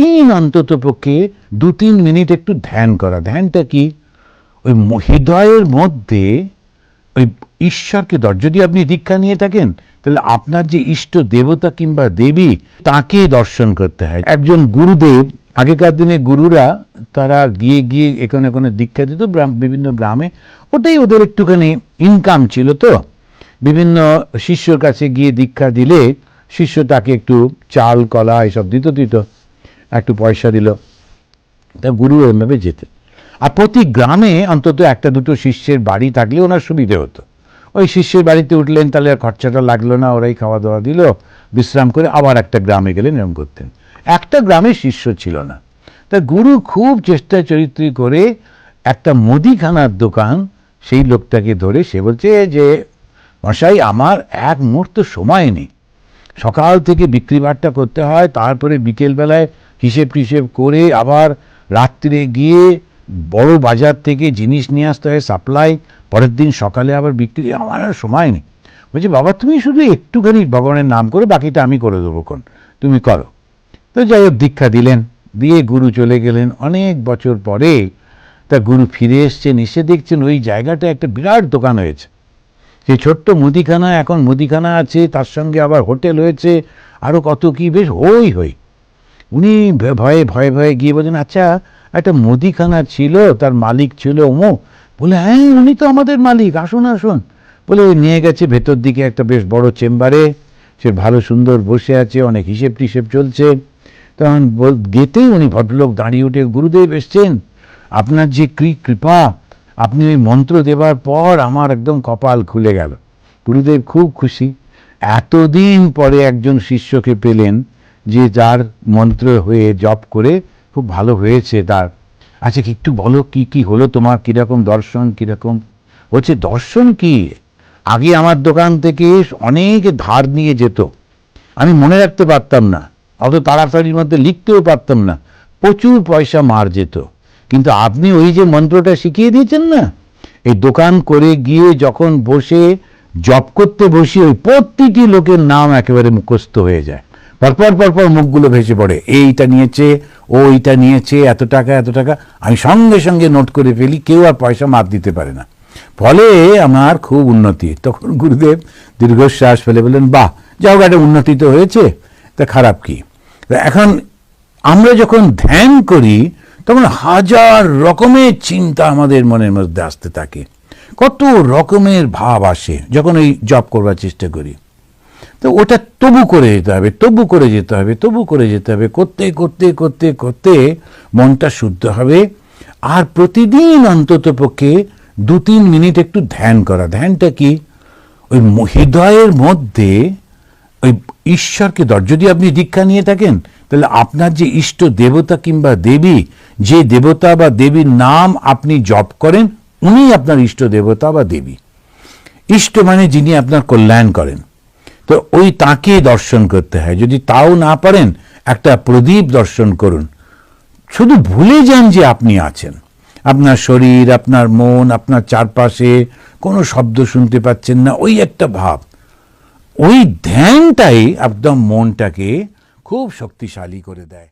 দিন অন্তত পক্ষে দু তিন মিনিট একটু ধ্যান করা। ধ্যানটা কি? ওই হৃদয়ের মধ্যে ওই ঈশ্বরকে দর যদি আপনি দীক্ষা নিয়ে থাকেন, তাহলে আপনার যে ইষ্ট দেবতা কিংবা দেবী, তাকে দর্শন করতে হয়। একজন গুরুদেব, আগেকার দিনে গুরুরা তারা গিয়ে গিয়ে এখানে এখানে দীক্ষা দিত বিভিন্ন গ্রামে ওটাই ওদের একটুখানি ইনকাম ছিল তো। বিভিন্ন শিষ্যর কাছে গিয়ে দীক্ষা দিলে শিষ্য তাকে একটু চাল, কলা এসব দিত দিত। একটু পয়সা দিল। তা গুরু এভাবে যেতেন। আর প্রতি গ্রামে অন্তত একটা দুটো শিষ্যের বাড়ি থাকলে ওনার সুবিধে হতো। ওই শিষ্যের বাড়িতে উঠলেন, তাহলে আর খরচাটা লাগল না, ওরাই খাওয়া দাওয়া দিল, বিশ্রাম করে আবার একটা গ্রামে গেলেন এরকম করতেন। একটা গ্রামে শিষ্য ছিল না। তা গুরু খুব চেষ্টা চরিত্রী করে একটা মুদিখানার দোকান সেই লোকটাকে ধরে, সে বলছে যে, মশাই, আমার এক মুহূর্ত সময় নেই। সকাল থেকে বিক্রি বাট্টা করতে হয়, তারপরে বিকেলবেলায় হিসেব টিসেব করে আবার রাত্রে গিয়ে বড় বাজার থেকে জিনিস নিয়ে আসতে হয় সাপ্লাই পরের দিন সকালে আবার বিক্রি আমার আর সময় নেই। বলছি, বাবা, তুমি শুধু একটুখানি ভগবানের নাম করে বাকিটা আমি করে দেবো কোন তুমি করো। তো যাই হোক, দীক্ষা দিলেন, দিয়ে গুরু চলে গেলেন। অনেক বছর পরে তা গুরু ফিরে এসছেন, এসে দেখছেন ওই জায়গাটা একটা বিরাট দোকান হয়েছে। সেই ছোট্ট মুদিখানা, এখন মুদিখানা আছে, তার সঙ্গে আবার হোটেল হয়েছে আরও কত কি, বেশ হই হই। উনি ভয়ে ভয়ে ভয়ে গিয়ে বলছেন আচ্ছা একটা মুদিখানা ছিল, তার মালিক ছিল অমুক বলে হ্যাঁ উনি তো আমাদের মালিক, আসুন আসুন। বলে নিয়ে গেছে ভেতর দিকে একটা বেশ বড় চেম্বারে। সে ভালো সুন্দর বসে আছে, অনেক হিসেব টিসেব চলছে। তখন গেতেই উনি ভদ্রলোক দাঁড়িয়ে উঠে, গুরুদেব এসছেন, আপনার যে কৃ কৃপা, আপনি ওই মন্ত্র দেবার পর আমার একদম কপাল খুলে গেল। গুরুদেব খুব খুশি। এতদিন পরে একজন শিষ্যকে পেলেন যে যার মন্ত্র হয়ে জপ করে খুব ভালো হয়েছে তার। আচ্ছা একটু বলো কি কি হলো তোমার? কীরকম দর্শন, কীরকম? বলছে, দর্শন কি? আগে আমার দোকান থেকে অনেক ধার নিয়ে যেত। আমি মনে রাখতে পারতাম না। অত তাড়াতাড়ির মধ্যে লিখতেও পারতাম না। প্রচুর পয়সা মার যেত। কিন্তু আপনি ওই যে মন্ত্রটা শিখিয়ে দিয়েছেন না? এই দোকান করে গিয়ে যখন বসে জব করতে বসি ওই প্রতিটি লোকের নাম একেবারে মুখস্থ হয়ে যায়। পরপর পরপর মুখগুলো ভেসে পড়ে। এইটা নিয়েছে ও এইটা নিয়েছে, এত টাকা এত টাকা। আমি সঙ্গে সঙ্গে নোট করে ফেলি, কেউ আর পয়সা মাপ দিতে পারে না। ফলে আমার খুব উন্নতি। তখন গুরুদেব দীর্ঘশ্বাস ফেলে বললেন, বাহ, যাও একটা উন্নতি তো হয়েছে। তা খারাপ কি? এখন আমরা যখন ধ্যান করি, তখন হাজার রকমের চিন্তা আমাদের মনের মধ্যে আসতে থাকে। কত রকমের ভাব আসে, যখন এই জব করবার চেষ্টা করি। তো ওটা তবু করে যেতে হবে, তবু করে যেতে হবে, তবু করে যেতে হবে, করতে করতে করতে করতে মনটা শুদ্ধ হবে। আর প্রতিদিন অন্তত পক্ষে দু তিন মিনিট একটু ধ্যান করা। ধ্যানটা কি? ওই হৃদয়ের মধ্যে ওই ঈশ্বরকে দর যদি আপনি দীক্ষা নিয়ে থাকেন, তাহলে আপনার যে ইষ্ট দেবতা কিংবা দেবী, যে দেবতা বা দেবীর নাম আপনি জপ করেন উনি আপনার ইষ্ট দেবতা বা দেবী। ইষ্ট মানে যিনি আপনার কল্যাণ করেন। তো ওই তাকে দর্শন করতে হয়। যদি তাও না পারেন, একটা প্রদীপ দর্শন করুন। শুধু ভুলে যান যে আপনি আছেন। আপনার শরীর, আপনার মন, আপনার চারপাশে কোনো শব্দ শুনতে পাচ্ছেন না, ওই একটা ভাব। ওই ধ্যানটাই একদম মনটাকে খুব শক্তিশালী করে দেয়।